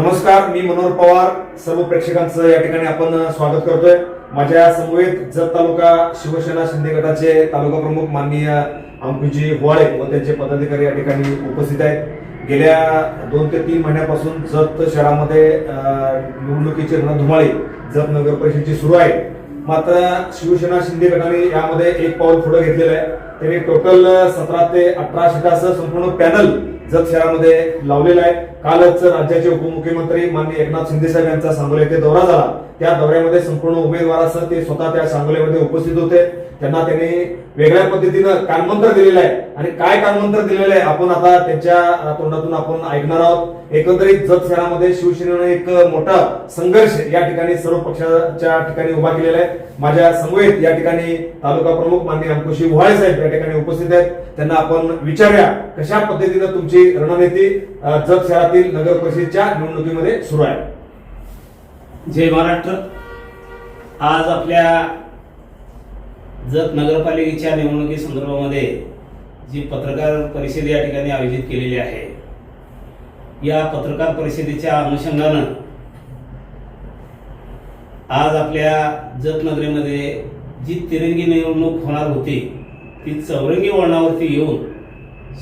नमस्कार मी मनोहर पवार. सर्व प्रेक्षकांचं या ठिकाणी आपण स्वागत करतोय. माझ्या समवेत जत तालुका शिवसेना शिंदे गटाचे तालुका प्रमुख माननीय अंकुजी होवाळे व त्यांचे पदाधिकारी या ठिकाणी उपस्थित आहेत. गेल्या दोन ते तीन महिन्यापासून जत शहरामध्ये निवडणुकीची रणधुमाळी जत नगर परिषदेची सुरू आहे मात्र शिवसेना शिंदे गटाने यामध्ये एक पाऊल पुढे घेतलेलं आहे. त्यांनी टोटल सतरा ते अठरा सीटाचं संपूर्ण पॅनल जत शहरामध्ये लावलेलं आहे. कालच राज्याचे उपमुख्यमंत्री माननीय एकनाथ शिंदे साहेब यांचा सांगोला येथे दौरा झाला. त्या दौऱ्यामध्ये संपूर्ण उमेदवारासह ते स्वतः त्या सांगोल्यामध्ये उपस्थित होते. त्यांना त्यांनी वेगळ्या पद्धतीनं कानमंत्र दिलेलं आहे. आणि काय कानमंत्र दिलेलं आहे आपण आता त्यांच्या तोंडातून आपण ऐकणार आहोत. एकंदरीत जत शहरामध्ये शिवसेनेनं एक मोठा संघर्ष या ठिकाणी सर्व पक्षाच्या ठिकाणी उभा केलेला आहे. माझ्या समवेत या ठिकाणी तालुका प्रमुख माननीय अंकुशी व्हाळे साहेब या ठिकाणी उपस्थित आहेत. त्यांना आपण विचारूया कशा पद्धतीनं तुमची रणनीती जत शहरातील नगर परिषदेच्या निवडणुकीमध्ये सुरू आहे? जय महाराष्ट्र. आज आपल्या जत नगरपालिकेच्या निवडणुकी संदर्भामध्ये जी पत्रकार परिषद या ठिकाणी आयोजित केलेली आहे या पत्रकार परिषदेच्या अनुषंगानं आज आपल्या जतनगरीमध्ये जी तिरंगी निवडणूक होणार होती ती चौरंगी वळणावरती येऊन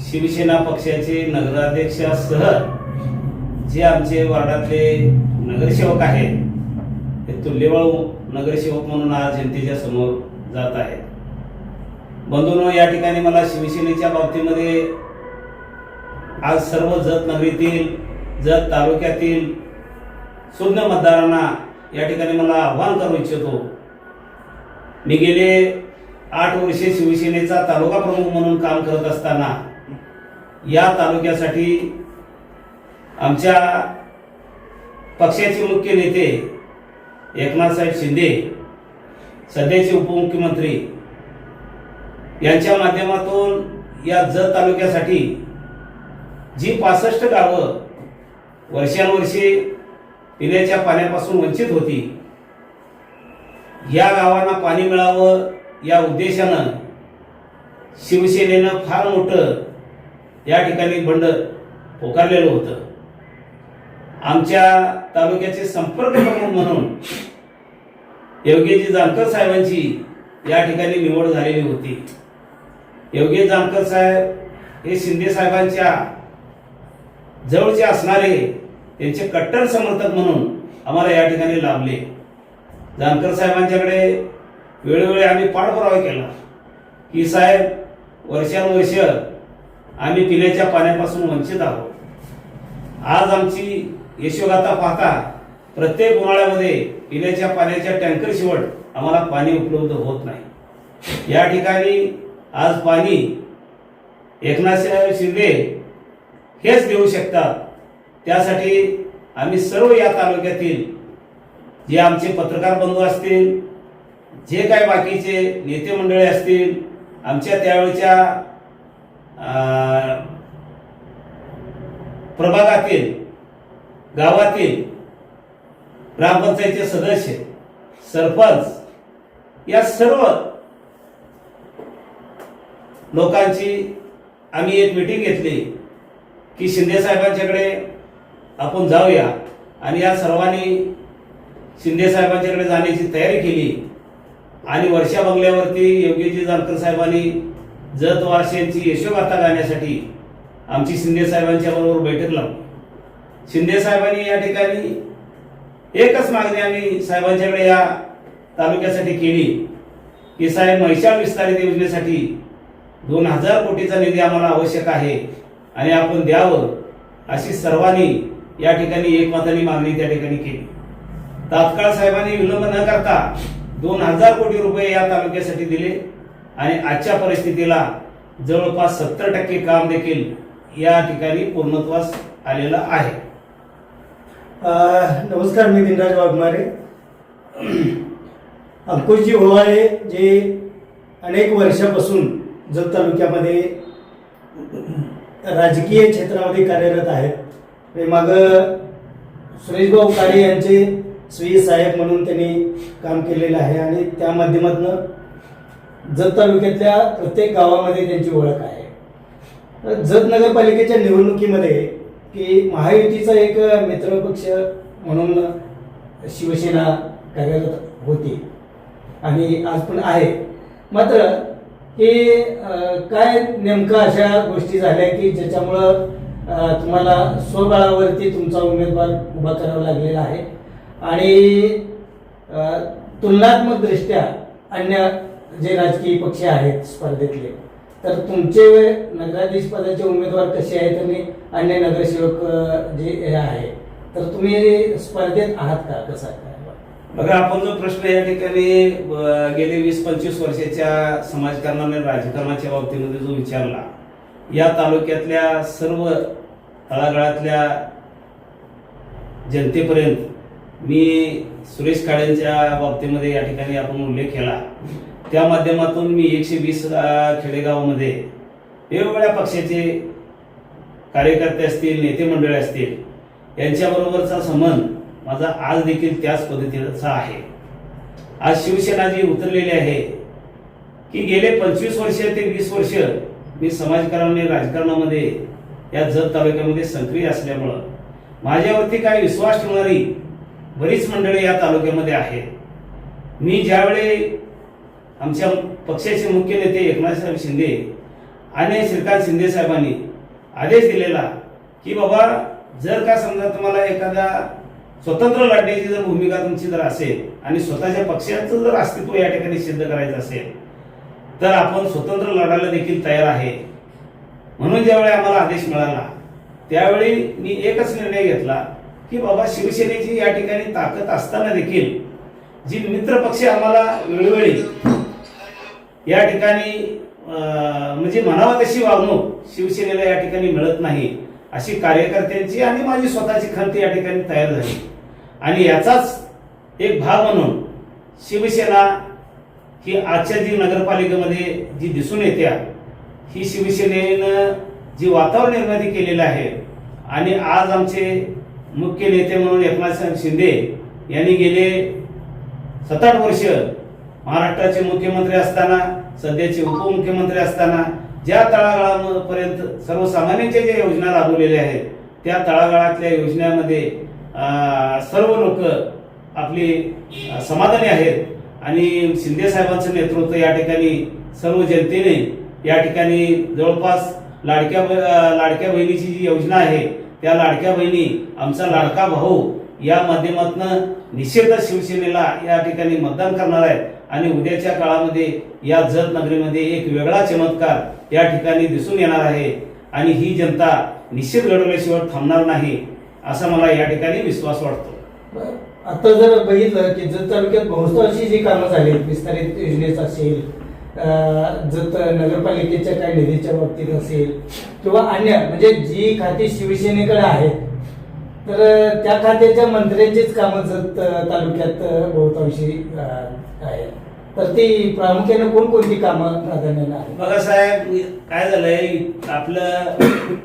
शिवसेना पक्षाचे नगराध्यक्षासह जे आमचे वार्डातले नगरसेवक आहेत ते तुल्यबळ नगरसेवक म्हणून आज जनतेच्या समोर जात आहेत बंधूनो या ठिकाणी मला शिवसेनेच्या बाबतीमध्ये आज सर्व जत नगरीतील जत तालुक्यातील सुज्ञ मतदारांना या ठिकाणी मला आव्हान करू इच्छितो. मी गेले आठ वर्षे शिवसेनेचा तालुका प्रमुख म्हणून काम करत असताना या तालुक्यासाठी आमच्या पक्षाचे मुख्य नेते एकनाथसाहेब शिंदे सध्याचे उपमुख्यमंत्री यांच्या माध्यमातून या जत तालुक्यासाठी जी पासष्ट गावं वर्षानुवर्षे पिण्याच्या पाण्यापासून वंचित होती या गावांना पाणी मिळावं या उद्देशानं शिवसेनेनं फार मोठं या ठिकाणी बंड पोकारलेलं होतं. आमच्या तालुक्याचे संपर्क प्रमुख म्हणून योगेजी जानकर साहेबांची या ठिकाणी निवड झालेली होती. योगेश जानकर साहेब हे शिंदे साहेबांच्या जवळचे असणारे त्यांचे कट्टर समर्थक म्हणून आम्हाला या ठिकाणी लाभले. जानकर साहेबांच्याकडे वेळोवेळी आम्ही पाठपुरावा केला. की साहेब वर्षानुवर्ष आम्ही पिण्याच्या पाण्यापासून वंचित आहोत. आज आमची यशोगाथा पाहता प्रत्येक उन्हाळ्यामध्ये पिण्याच्या पाण्याच्या टँकरशिवट आम्हाला पाणी उपलब्ध होत नाही. या ठिकाणी आज पाणी एकनाथ शिंदे हेच देऊ शकतात. त्यासाठी आम्ही सर्व या तालुक्यातील जे आमचे पत्रकार बंधू असतील जे काय बाकीचे नेते मंडळी असतील आमच्या त्यावेळच्या प्रभागातील गावातील ग्रामपंचायतीचे सदस्य सरपंच या सर्व लोकांची आम्ही एक मिटिंग घेतली की शिंदे साहेबांच्याकडे आपण जाऊया. आणि या सर्वांनी शिंदे साहेबांच्याकडे जाण्याची तयारी केली. आणि वर्षा बंगल्यावरती योगीजी जानकर साहेबांनी जत वारशांची यशोगाथा गाण्यासाठी आमची शिंदे साहेबांच्या बरोबर बैठक लावली. शिंदे साहेबांनी या ठिकाणी एकच मागणी आम्ही साहेबांच्याकडे या तालुक्यासाठी केली की साहेब महिषा विस्तारित योजनेसाठी दोन हजार कोटीचा निधी आम्हाला आवश्यक आहे आणि आपण द्यावं अशी सर्वांनी या ठिकाणी एकमताने मागणी त्या ठिकाणी केली. तात्काळ साहेबांनी विलंब न करता दोन हजार कोटी रुपये या तालुक्यासाठी दिले आणि आजच्या परिस्थितीला जवळपास सत्तर टक्के काम देखील या ठिकाणी पूर्णत्वास आलेलं आहे. नमस्कार मी दिनराज वाघमारे. अंकुशजी होवाळे जे अनेक वर्षापासून जत तालुक्यामध्ये राजकीय क्षेत्रामध्ये कार्यरत आहेत. ते मागं सुरेशभाऊ काळे यांचे स्वीय साहेब म्हणून त्यांनी काम केलेलं आहे आणि त्या माध्यमातून जत तालुक्यातल्या प्रत्येक गावामध्ये त्यांची ओळख आहे. जत नगरपालिकेच्या निवडणुकीमध्ये की महायुतीचा एक मित्र पक्ष म्हणून शिवसेना कार्यरत होती. आणि आज पण आहे. मात्र हे काय नेमकं अशा गोष्टी झाल्या की ज्याच्यामुळं तुम्हाला स्वबळावरती तुमचा उमेदवार उभा करावा लागलेला आहे? आणि तुलनात्मकदृष्ट्या तुलनात्मक दृष्ट्या अन्य जे राजकीय पक्ष आहेत स्पर्धेतले तर तुमचे नगराधीश पदाचे उमेदवार कसे आहेत आणि अन्य नगरसेवक जे हे आहे तर तुम्ही स्पर्धेत आहात का? कसा काय बघा आपण जो प्रश्न या ठिकाणी गेले वीस पंचवीस वर्षाच्या समाजकारणाने राजकारणाच्या बाबतीमध्ये जो विचारला या तालुक्यातल्या सर्व तळागाळातल्या जनतेपर्यंत मी सुरेश काळेंच्या बाबतीमध्ये या ठिकाणी आपण उल्लेख केला. त्या माध्यमातून मी एकशे वीस खेडेगावामध्ये वेगवेगळ्या पक्षाचे कार्यकर्ते असतील नेते मंडळी असतील यांच्याबरोबरचा संबंध माझा आज देखील त्याच पद्धतीचा आहे. आज शिवसेना जी उतरलेली आहे की गेले पंचवीस वर्ष ते वीस वर्ष मी समाजकारणाने राजकारणामध्ये या जत तालुक्यामध्ये सक्रिय असल्यामुळं माझ्यावरती काही विश्वास ठेवणारी बरीच मंडळी या तालुक्यामध्ये आहेत. मी ज्यावेळी आमच्या पक्षाचे मुख्य नेते एकनाथसाहेब शिंदे आणि श्रीकांत शिंदे साहेबांनी आदेश दिलेला की बाबा जर का समजा तुम्हाला एखादा स्वतंत्र लढण्याची जर भूमिका तुमची जर असेल आणि स्वतःच्या पक्षाचं जर अस्तित्व या ठिकाणी सिद्ध करायचं असेल तर आपण स्वतंत्र लढायला देखील तयार आहे. म्हणून ज्यावेळी आम्हाला आदेश मिळाला त्यावेळी मी एकच निर्णय घेतला की बाबा शिवसेनेची या ठिकाणी ताकद असताना देखील जी मित्रपक्ष आम्हाला वेळोवेळी या ठिकाणी म्हणजे म्हणावं तशी वागणूक शिवसेनेला या ठिकाणी मिळत नाही अशी कार्यकर्त्यांची आणि माझी स्वतःची खंत या ठिकाणी तयार झाली. आणि याचाच एक भाग म्हणून शिवसेना ही आजच्या जी नगरपालिकेमध्ये जी दिसून येत्या ही शिवसेनेनं जी वातावरण निर्मिती केलेलं आहे आणि आज आमचे मुख्य नेते म्हणून एकनाथसाहेब शिंदे यांनी गेले सात आठ वर्ष महाराष्ट्राचे मुख्यमंत्री असताना सध्याचे उपमुख्यमंत्री असताना ज्या तळागाळापर्यंत सर्वसामान्यांच्या ज्या योजना राबवलेल्या आहेत त्या तळागाळातल्या योजनेमध्ये सर्व लोक आपली समाधानी आहेत. आणि शिंदे साहेबांचं नेतृत्व या ठिकाणी सर्व जनतेने या ठिकाणी जवळपास लाडक्या लाडक्या बहिणीची जी योजना आहे त्या लाडक्या बहिणी आमचा लाडका भाऊ या माध्यमातून निश्चितच शिवसेनेला या ठिकाणी मतदान करणार आहेत. आणि उद्याच्या काळामध्ये या जत नगरीमध्ये एक वेगळा चमत्कार या ठिकाणी दिसून येणार आहे. आणि ही जनता निश्चित घडवल्याशिवाय थांबणार नाही असा मला या ठिकाणी विश्वास वाटतो. आता जर बघितलं की जत तालुक्यात बहुतांशी जी कामं झाली विस्तारित योजनेचं असेल जत नगरपालिकेच्या काही निधीच्या बाबतीत असेल किंवा अन्य म्हणजे जी खाती शिवसेनेकडे आहेत तर त्या खात्याच्या मंत्र्यांचीच कामं जत तालुक्यात बहुतांशी आहेत तर ती प्रामुख्याने कोणकोणती कामं प्राधान्याने आहेत? बघा साहेब काय झालंय आपलं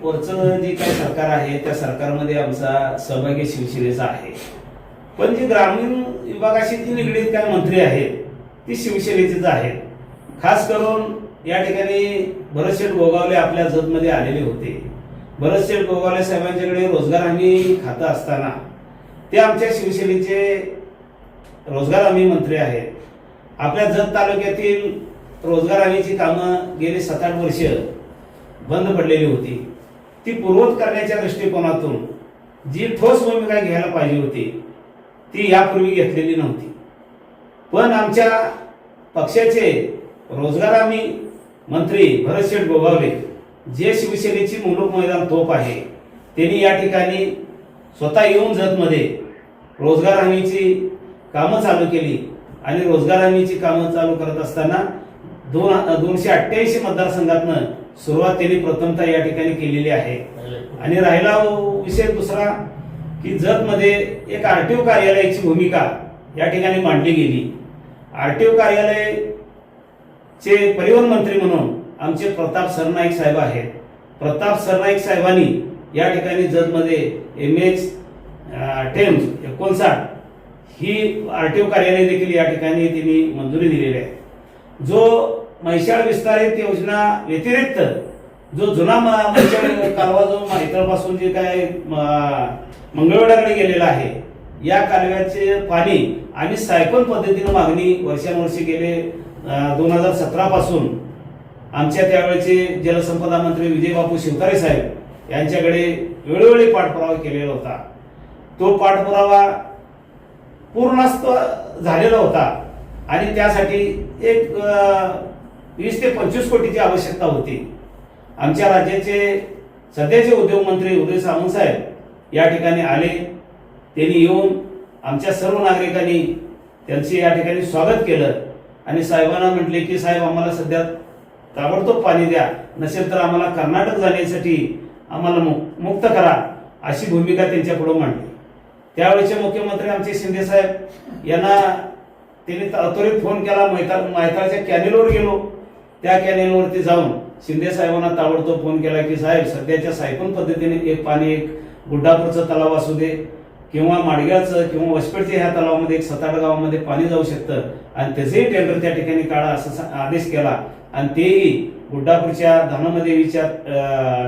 वरचं जे काही सरकार आहे त्या सरकारमध्ये आमचा सहभागी शिवसेनेचा आहे. पण जे ग्रामीण विभागाशी जी निगडीत काय मंत्री आहेत ती शिवसेनेचीच आहेत. खास करून या ठिकाणी भरतशेठ गोगावले आपल्या जतमध्ये आलेले होते. भरतशेठ गोगावले साहेबांच्याकडे रोजगार हमी खातं असताना ते आमच्या शिवसेनेचे रोजगार हमी मंत्री आहेत. आपल्या जत तालुक्यातील रोजगार हमीची कामं गेली सात आठ वर्ष बंद पडलेली होती. ती पूर्वत करण्याच्या दृष्टिकोनातून जी ठोस भूमिका घ्यायला पाहिजे होती ती यापूर्वी घेतलेली नव्हती. पण आमच्या पक्षाचे रोजगार हमी मंत्री भरतशेठ गोगावले जे शिवसेनेची मुलुक मैदान तोप आहे त्यांनी या ठिकाणी स्वतः येऊन जतमध्ये रोजगार हमीची कामं चालू केली. आणि रोजगार हमीची कामं चालू करत असताना दोन दोनशे अठ्ठ्याऐंशी मतदारसंघातनं सुरुवात त्यांनी प्रथमता या ठिकाणी केलेली आहे. आणि राहिला हो विषय दुसरा की जतमध्ये एक आरटीओ कार्यालयाची भूमिका या ठिकाणी मांडली गेली. आरटीओ कार्यालय चे परिवहन मंत्री म्हणून आमचे प्रताप सरनाईक साहेब आहेत. प्रताप सरनाईक साहेबांनी या ठिकाणी जतमध्ये एम एच टेम्स एकोणसाठ ही आरटीओ कार्यालय देखील या ठिकाणी त्यांनी मंजुरी दिलेली आहे. जो म्हैसाळ विस्तारित योजना व्यतिरिक्त जो जुना म- कालवा जो पासून जे काय म- मंगळवेढ्याकडे गेलेला आहे या कालव्याचे पाणी आणि सायकल पद्धतीने मागणी वर्षानुवर्षे गेले दोन हजार सतरापासून आमच्या त्यावेळेचे जलसंपदा मंत्री विजयबापू शिवतारे साहेब यांच्याकडे वेळोवेळी पाठपुरावा केलेला होता. तो पाठपुरावा पूर्णस्त झालेला होता. आणि त्यासाठी एक वीस ते पंचवीस कोटीची आवश्यकता होती. आमच्या राज्याचे सध्याचे उद्योगमंत्री उदय सामंत साहेब या ठिकाणी आले. त्यांनी येऊन आमच्या सर्व नागरिकांनी त्यांचे या ठिकाणी स्वागत केलं. आणि साहेबांना म्हटले की साहेब आम्हाला सध्या ताबडतोब पाणी द्या. नसेल तर आम्हाला कर्नाटक जाण्यासाठी आम्हाला मुक- मुक्त करा अशी भूमिका त्यांच्या मांडली. त्यावेळेचे मुख्यमंत्री आमचे शिंदे साहेब यांना त्यांनी त्वरित फोन केला मैता मैताळच्या कॅनेलवर गेलो. त्या कॅनेलवरती जाऊन शिंदे साहेबांना ताबडतोब फोन केला की साहेब सध्याच्या सायकल पद्धतीने एक पाणी एक गुड्डापूरचं तलाव असू दे किंवा माडग्याचं किंवा वसपेडच्या ह्या तलावामध्ये एक सताड गावामध्ये पाणी जाऊ शकतं आणि त्याचंही टेंडर त्या ठिकाणी काढा असा आदेश केला. आणि तेही गुड्डापूरच्या धानमदेवीच्या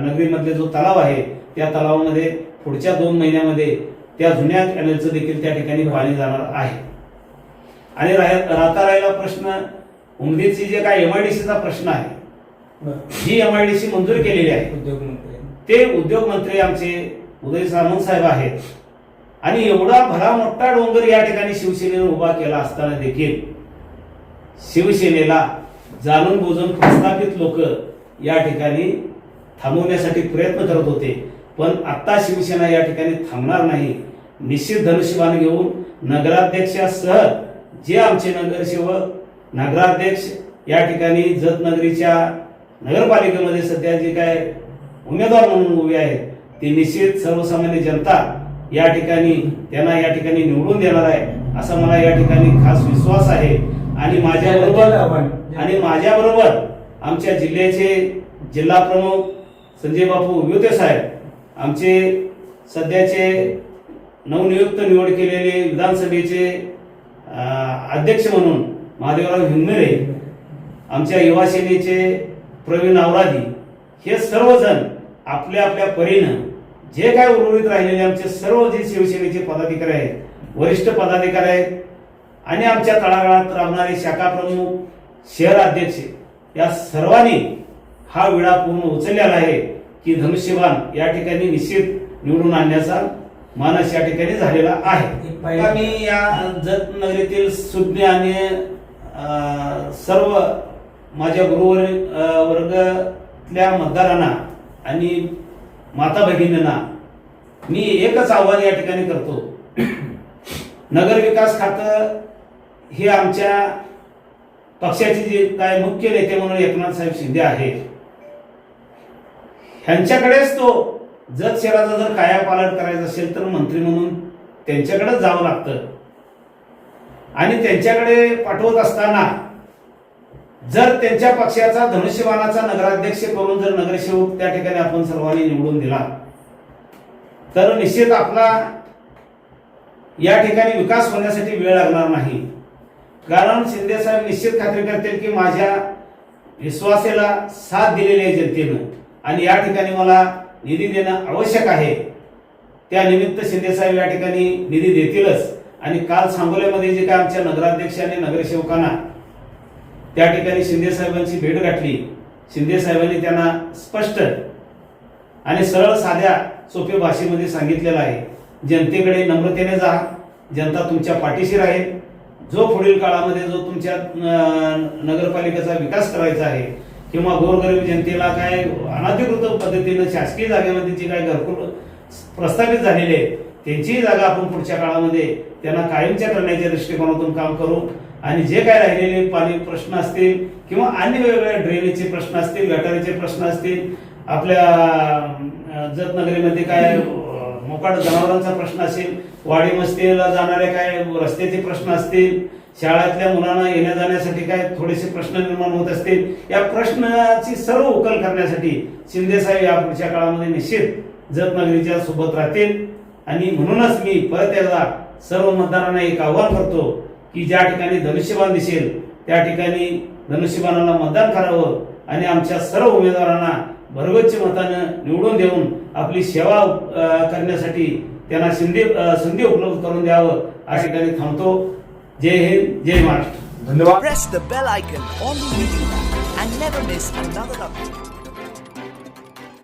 नगरीमधले जो तलाव आहे त्या तलावामध्ये पुढच्या दोन महिन्यामध्ये त्या जुन्या कॅनेलचं देखील त्या ठिकाणी पाणी जाणार आहे. आणि राह- राहता राहिला प्रश्न उमदीची जे काय एमआयडीसीचा प्रश्न आहे ही एमआयडीसी मंजूर केलेली आहे. उद्योग मंत्री. ते उद्योग मंत्री आमचे उदय सामंत साहेब आहेत. आणि एवढा भला मोठा डोंगर या ठिकाणी शिवसेनेने उभा केला असताना देखील शिवसेनेला जाणून बुजून प्रस्थापित लोक या ठिकाणी थांबवण्यासाठी प्रयत्न करत होते. पण आता शिवसेना या ठिकाणी थांबणार नाही. निश्चित धनुष्यबाण घेऊन नगराध्यक्षासह जे आमचे नगरसेवक नगराध्यक्ष या ठिकाणी जत नगरीच्या नगरपालिकेमध्ये सध्या जे काय उमेदवार म्हणून उभे आहेत ते निश्चित सर्वसामान्य जनता या ठिकाणी त्यांना या ठिकाणी निवडून देणार आहे असा मला या ठिकाणी खास विश्वास आहे. आणि माझ्या बरोबर आणि माझ्या बरोबर आमच्या जिल्ह्याचे जिल्हा प्रमुख संजय बापू विभूते साहेब आमचे सध्याचे नवनियुक्त निवड केलेले विधानसभेचे अध्यक्ष म्हणून महादेवराव हिंगमिरे आमच्या युवा सेनेचे प्रवीण आवरादी हे सर्वजण आपल्या आपल्या परीनं जे काय उर्वरित राहिलेले आमचे सर्व जे शिवसेनेचे पदाधिकारी आहेत वरिष्ठ पदाधिकारी आहेत आणि आमच्या तळागाळात राबणारे शाखा प्रमुख शहर अध्यक्ष या सर्वांनी हा विडा पूर्ण उचललेला आहे की धनुष्यबाण या ठिकाणी निश्चित निवडून आणण्याचा मानस या ठिकाणी झालेला आहे. आम्ही या जत नगरीतील सुज्ञ आणि सर्व माझ्या गुरुवर वर्गातल्या मतदारांना आणि माता भगिनींना मी एकच आव्हान या ठिकाणी करतो. नगर विकास खातं हे आमच्या पक्षाचे जे काय मुख्य नेते म्हणून एकनाथ साहेब शिंदे आहेत. ह्यांच्याकडेच तो जत शहराचा जर कायापालट करायचं असेल तर मंत्री म्हणून त्यांच्याकडेच जावं लागतं. आणि त्यांच्याकडे पाठवत असताना जर त्यांच्या पक्षाचा धनुष्यबाणाचा नगराध्यक्ष करून जर नगरसेवक त्या ठिकाणी आपण सर्वांनी निवडून दिला तर निश्चित आपला या ठिकाणी विकास होण्यासाठी वेळ लागणार नाही. कारण शिंदे साहेब निश्चित खात्री करतील की माझ्या विश्वासाला साथ दिलेली आहे जनतेनं. आणि या ठिकाणी मला निधी देणं आवश्यक आहे. त्यानिमित्त शिंदेसाहेब या ठिकाणी निधी देतीलच. आणि काल सांगोल्यामध्ये जे काय आमच्या नगराध्यक्ष आणि नगरसेवकांना त्या ठिकाणी शिंदेसाहेबांची भेट गाठली. शिंदे साहेबांनी त्यांना स्पष्ट आणि सरळ साध्या सोप्या भाषेमध्ये सांगितलेलं आहे. जनतेकडे नम्रतेने जा. जनता तुमच्या पाठीशी राहील. जो पुढील काळामध्ये जो तुमच्या नगरपालिकेचा विकास करायचा आहे किंवा गोरगरीब जनतेला काय अनाधिकृत पद्धतीनं शासकीय जागेमध्ये जे काय घरकुल प्रस्थापित झालेले आहेत त्यांचीही जागा आपण पुढच्या काळामध्ये त्यांना कायमच्या करण्याच्या दृष्टिकोनातून काम करू. आणि जे काय राहिलेले पाणी प्रश्न असतील किंवा अन्य वेगवेगळ्या ड्रेनेजचे प्रश्न असतील गटारीचे प्रश्न असतील आपल्या जतनगरीमध्ये काय मोकाट जनावरांचा प्रश्न असेल वाडी मस्तीला जाणारे काय रस्त्याचे प्रश्न असतील शाळेतल्या मुलांना येण्या जाण्यासाठी काय थोडेसे प्रश्न निर्माण होत असतील या प्रश्नाची सर्व उकल करण्यासाठी शिंदेसाहेब या पुढच्या काळामध्ये निश्चित जतनगरीच्या सोबत राहतील. आणि म्हणूनच मी परत एकदा सर्व मतदारांना एक आव्हान करतो की ज्या ठिकाणी धनुष्यबाण दिसेल त्या ठिकाणी धनुष्यबाणाला मतदान करावं आणि आमच्या सर्व उमेदवारांना भरगच्च मतानं निवडून देऊन आपली सेवा करण्यासाठी त्यांना संधी संधी उपलब्ध करून द्यावं अशा ठिकाणी थांबतो. जय हिंद जय महाराष्ट्र धन्यवाद Press the bell icon on the YouTube app and never miss another update.